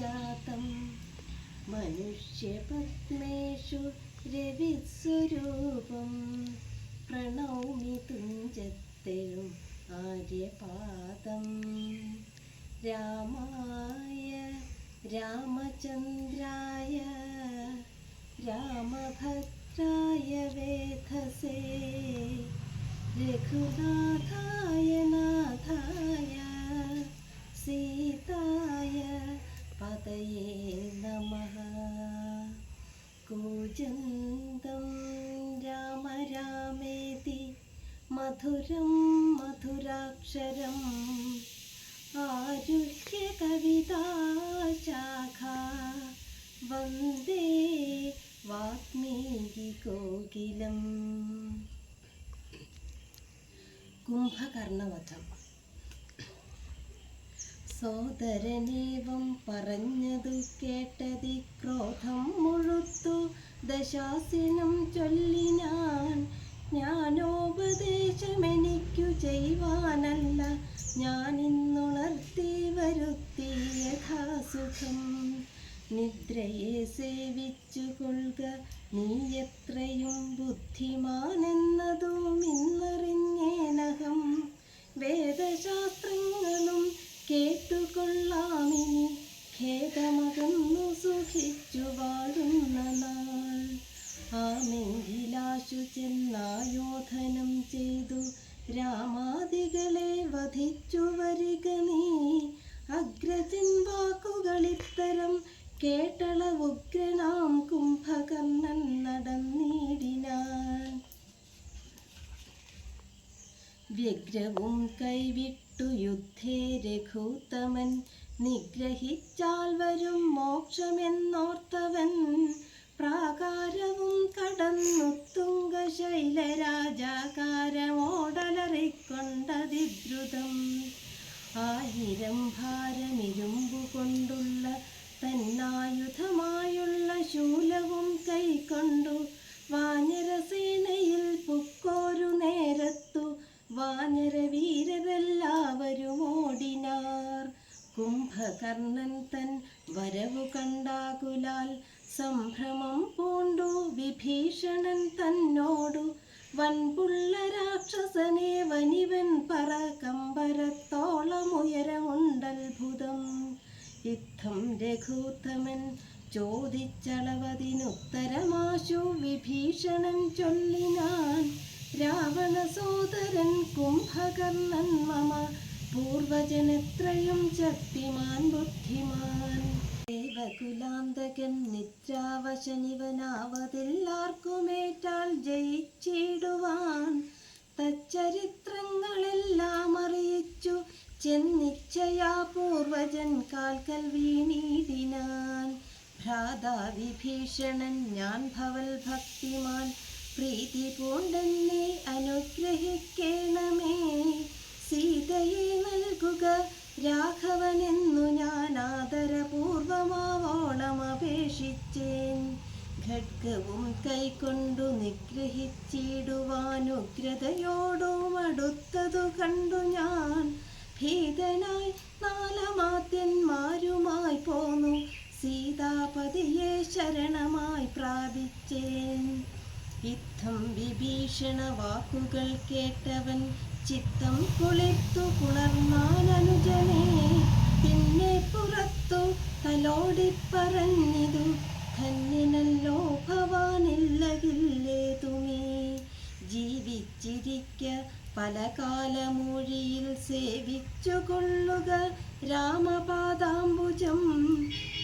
പാരിജാതം മനുഷ്യപത്മേഷു രവിസ്വരൂപം പ്രണൗമി തുഞ്ചത്തെഴും ആര്യപാദം രാമായ രാമചന്ദ്രായ രാമഭദ്രായ വേധസേ രഘുനാഥായ കവിതാശാഖാ വന്ദേ വാത്മീകി കോകിലം. കുംഭകർണവധം. സോദരനേവം പറഞ്ഞതു കേട്ടതി ക്രോധം മുഴുത്തു. ദശാസിനം ചൊല്ലി ഞാൻ ജ്ഞാനോപദേശമെനിക്കു ചെയ്യുവാനല്ല. ഞാൻ ഇന്നുണർത്തി വരുത്തി യഥാസുഖം നിദ്രയെ സേവിച്ചു കൊള്ളുക നീ എത്രയും ബുദ്ധിമാനെന്നതും ഇന്നറിഞ്ഞേനകം. വേദശാസ്ത്രങ്ങളും കേട്ടുകൊള്ളാമിനി. ഖേദമകന്നു സുഖിച്ചു വാഴുന്ന നാൾ. ആമെങ്കിലാശു ചെന്നായോധനം ചെയ്തു. രാമാദികളെ വധിച്ചു വരിക നീ. അഗ്രജൻ വാക്കുകളിത്തരം കേട്ടള ഉഗ്രനാം കുംഭകർണൻ നടന്നിടിനാൻ. വ്യഗ്രവും കൈവിട്ടു യുദ്ധേ രഘൂത്തമൻ. നിഗ്രഹിച്ചാൽ വരും മോക്ഷമെന്നോർത്തവൻ. പ്രാകാരവും കടന്നു തുംഗശൈലരാജാകാരമോടലറിക്കൊണ്ടതിദ്രുതം ആയിരം ഭാരമിരുമ്പു കൊണ്ടുള്ള തന്നായുധമായുള്ള ശൂലവും കൈക്കൊണ്ടു കുംഭകർണൻ തൻ വരവു കണ്ടാകുലാൽ സംഭ്രമം പൂണ്ടു വിഭീഷണൻ തന്നോടു. വൻപുള്ള രാക്ഷസനെ വനിവൻ പറ കമ്പരത്തോളമുയരമുണ്ടത്ഭുതം യുദ്ധം രഘൂത്തമൻ ചോദിച്ചളവതിനുത്തരമാശു വിഭീഷണൻ ചൊല്ലിനാൻ. രാവണ സോദരൻ കുംഭകർണൻ മമ പൂർവജനെത്രയും ശക്തിമാൻ ബുദ്ധിമാൻ. ദേവകുലാന്തകൻ നിദ്രാവശനിവനാവതെല്ലാർക്കുമേറ്റാൽ ജയിച്ചിടുവാൻ തച്ചരിത്രങ്ങളെല്ലാം അറിയിച്ചു. ചെന്നിച്ചയാ പൂർവജൻ കാൽക്കൽ വീണീടിനാൻ. ഭ്രാതാ വിഭീഷണൻ ഞാൻ ഭവൽ ഭക്തിമാൻ. പ്രീതി പൂണ്ടെന്നെ അനുഗ്രഹിക്കണമേ. സീതയെ നൽകുക രാഘവനെന്നു ഞാൻ ആദരപൂർവമാവോളം അപേക്ഷിച്ചേൻ. ഖഡ്ഗവും കൈകൊണ്ടു നിഗ്രഹിച്ചിടുവാനുഗ്രതയോടും അടുത്തതു കണ്ടു ഞാൻ. ഭീതനായി നാലമാത്യന്മാരുമായി പോന്നു. സീതാപതിയെ ശരണമായി പ്രാപിച്ചേൻ. യുദ്ധം വിഭീഷണ വാക്കുകൾ കേട്ടവൻ ചിത്തം കുളിർത്തു പുണർന്നാൻ അനുജനേ. പിന്നെ പുറത്തു തലോടി പറഞ്ഞിതു ധന്യനല്ലോ ഭവാനില്ലകില്ലേതുമേ. ജീവിച്ചിരിക്ക പല കാലമൊഴിയിൽ സേവിച്ചു കൊള്ളുക രാമപാദാംബുജം.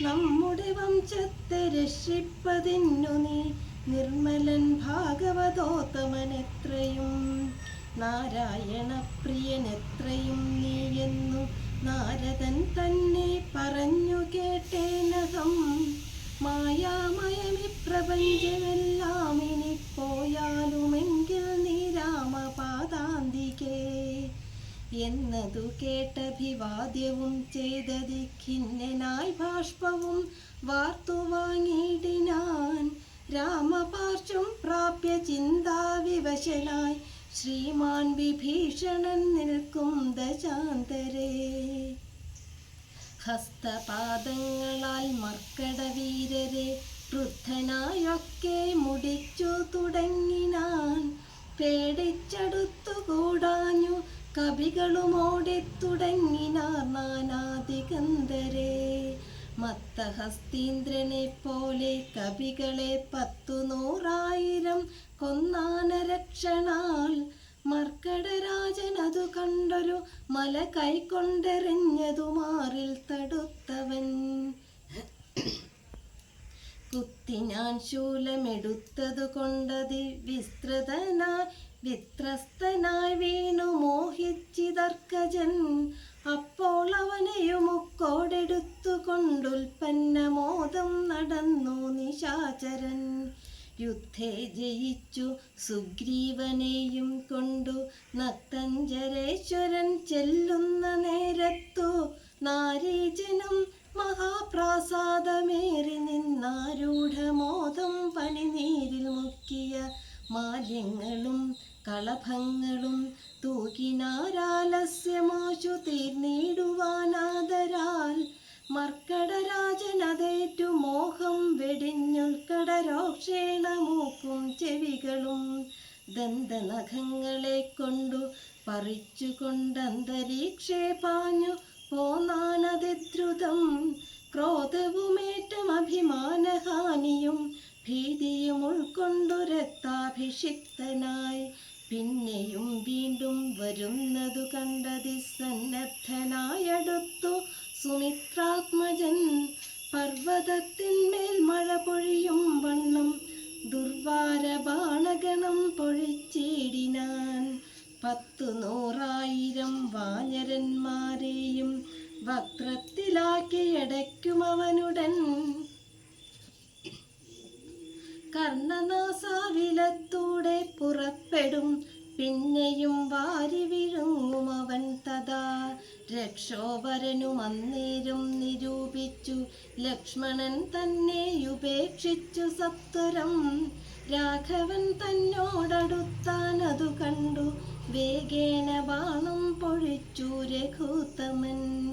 നമ്മുടെ വംശത്തെ രക്ഷിപ്പതിന്നു നീ. നിർമ്മലൻ ഭാഗവതോത്തമനെത്രയും നാരായണ പ്രിയനെത്രയും നീയെന്നു നാരദൻ തന്നെ പറഞ്ഞു കേട്ടേനഹം മായാമയമി പ്രപഞ്ചമെല്ലാം ഇനി പോയാലുമെങ്കിൽ നീ രാമപാദാന്തികേ. എന്നതു കേട്ടഭിവാദ്യവും ചെയ്തതി ഖിന്നനായി ബാഷ്പവും വാർത്തു വാങ്ങിയിടിനാൻ. രാമപാർശ്വം പ്രാപ്യ ചിന്താവിവശനായി ശ്രീമാൻ വിഭീഷണൻ നിൽക്കും ദശാന്തരേ. ഹസ്തപാദങ്ങളാൽ മർക്കടവീരരെ വൃദ്ധനായൊക്കെ മുടിച്ചു തുടങ്ങിനാൻ പേടിച്ചടുത്തു കൂടാഞ്ഞു കവികളുമോടെ തുടങ്ങിനാർ നാനാദിഗന്ധരെ മത്തഹസ്തീന്ദ്രനെ പോലെ കവികളെ പത്തു നൂറായിരം കൊന്നാനരക്ഷണാൽ മർക്കടരാജൻ അതു കണ്ടൊരു മല കൈക്കൊണ്ടെറിഞ്ഞതു മാറിൽ തടുത്തവൻ. കുത്തി ഞാൻ ശൂലമെടുത്തതു കൊണ്ടത് വിസ്തൃതനായി വിത്രസ്തനായി വീണു മോഹിച്ചിതർക്കജൻ. അപ്പോൾ കൊണ്ടുൽപ്പന്നമോദം നടന്നു നിശാചരൻ. യുദ്ധേ ജയിച്ചു സുഗ്രീവനെയും കൊണ്ടു നത്തഞ്ചരേശ്വരൻ ചെല്ലുന്ന നേരത്തു നാരീജനം മഹാപ്രാസാദമേറി നിന്നാരൂഢമോദം പനിനീരിൽ മുക്കിയ മാലിന്യങ്ങളും കളഭങ്ങളും തൂക്കിനാരാലസ്യമോശു തീർന്നിടുവാനാദരാൽ മർക്കടരാജനതേറ്റു മോഹം വെടിഞ്ഞുൾക്കടരോക്ഷേണ മൂക്കും ചെവികളും. ദന്തനഖങ്ങളെ കൊണ്ടു പറിച്ചുകൊണ്ടന്തരീക്ഷേ പാഞ്ഞു പോന്നാനതിദ്രുതം. ക്രോധവുമേറ്റം അഭിമാനഹാനിയും ഭീതിയും ഉൾക്കൊണ്ടു രക്താഭിഷിക്തനായി. പിന്നെയും വീണ്ടും വരുന്നതു കണ്ടതി സന്നദ്ധനായടുത്തു സുമിത്രാത്മജൻ പർവതത്തിന്മേൽ മഴ പൊഴിയും വണ്ണം ദുർവാര ബാണഗണം പൊഴിച്ചേടിനാൻ പത്തു നൂറായിരം വാനരന്മാരെയും വക്രത്തിലാക്കിയടയ്ക്കും അവനുടൻ കർണനാസാവിലത്തൂടെ പുറപ്പെടും പിന്നെയും വാരി വിഴുങ്ങും അവൻ തഥാ. രക്ഷോവരനും അന്നേരം നിരൂപിച്ചു. ലക്ഷ്മണൻ തന്നെ ഉപേക്ഷിച്ചു സത്വരം. രാഘവൻ തന്നോടടുത്താൻ അതു കണ്ടു. വേഗേന ബാണം പൊഴിച്ചു രഘുത്തമൻ.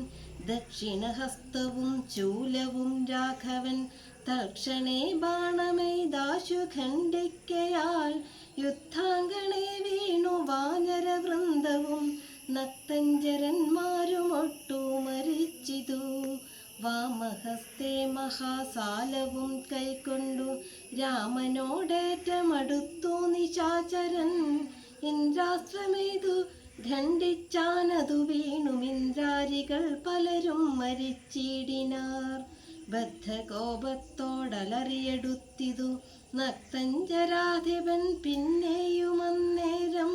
ദക്ഷിണഹസ്തവും ചൂലവും രാഘവൻ തൽക്ഷണേ ബാണമെയ്താശു ഖണ്ഡിക്കയാൽ യുദ്ധാംഗണേ വീണു വാനരവൃന്ദവും നക്തഞ്ചരന്മാരുമൊട്ടു മരിച്ചിതു. വാമഹസ്തേ മഹാസാലവും കൈക്കൊണ്ടു രാമനോടേറ്റമടുത്തു നിശാചരൻ. ഇന്ദ്രാസ്ത്രമേതു ഖണ്ഡിച്ചാനതു വീണുമിന്ദ്രാരികൾ പലരും മരിച്ചിടിനാർ. ബദ്ധകോപത്തോടലറിയെടുത്തിതു നക്തഞ്ചരാധിപൻ പിന്നെയുമന്നേരം.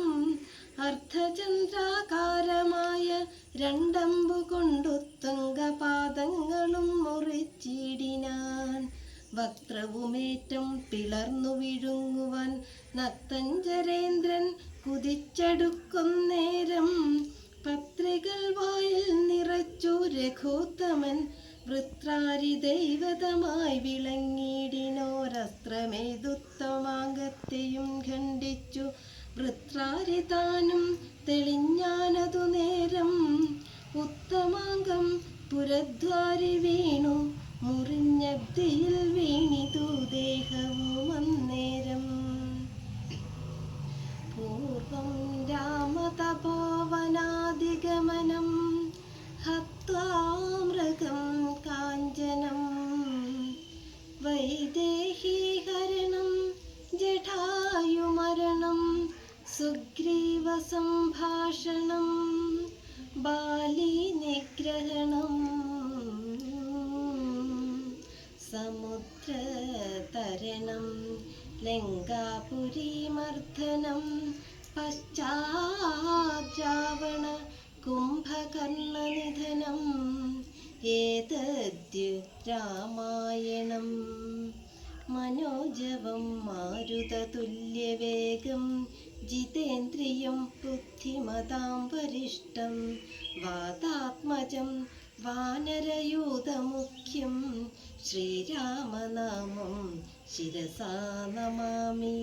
അർദ്ധചന്ദ്രാകാരമായ രണ്ടമ്പു കൊണ്ടു തുങ്കപാദങ്ങളും മുറിച്ചിടിനാൻ. വക്രവുമേറ്റം പിളർന്നു വിഴുങ്ങുവാൻ നക്തഞ്ചരേന്ദ്രൻ കുതിച്ചടുക്കുന്നേരം പത്രികൾ വായിൽ നിറച്ചു രഘോത്തമൻ വൃത്രാരി ദൈവതമായി വിളങ്ങിയിടിനോരസ്ത്രമേതുത്തമാങ്കത്തെയും ഖണ്ഡിച്ചു. വൃത്രാരി താനും തെളിഞ്ഞാനതു നേരം. ഉത്തമാംഗം പുരദ്വാരി വീണു. മുറിഞ്ഞബ്ദിയിൽ വീണിതു ദേഹവും അന്നേരം പൂർവം രാമതപോവന സമുദ്രതരണം ലങ്കാപുരീമർദ്ദനം പശ്ചാദ്രാവണ കുംഭകർണനിധനം ഏതദ്യ രാമായണം. മനോജവം മാരുതതുല്യവേഗം ജിതേന്ദ്രിയം ബുദ്ധിമതാം വരിഷ്ടം വാതാത്മജം വാനരയൂതമുഖ്യം ശ്രീരാമനാമം ശിരസാ നമാമി.